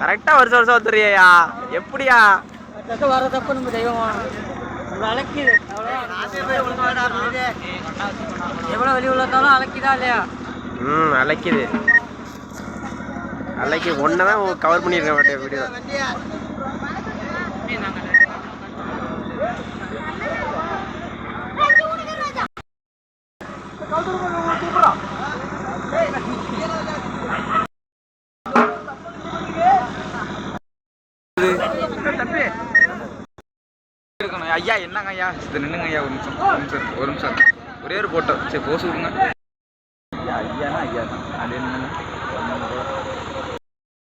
கரெக்டா வருஷம் வருஷம் வந்துடுறியா எப்படியா? வர தப்பு நம்ம தெய்வமா. அழைக்குது எவ்வளோ வெளி உள்ளதாலும் அழைக்குதா இல்லையா? ம் அழைக்குது அழைக்கு ஒன்றை தான் கவர் பண்ணியிருக்க மாட்டேன் வீடியோ இருக்கணும். ஐயா என்னங்க ஐயா? இது நின்னுங்க ஐயா ஒரு நிமிஷம். ஒரு நிமிஷம் ஒரு நிமிஷம் ஒரே ஒரு போட்டோ சரி போஸ் விடுங்க.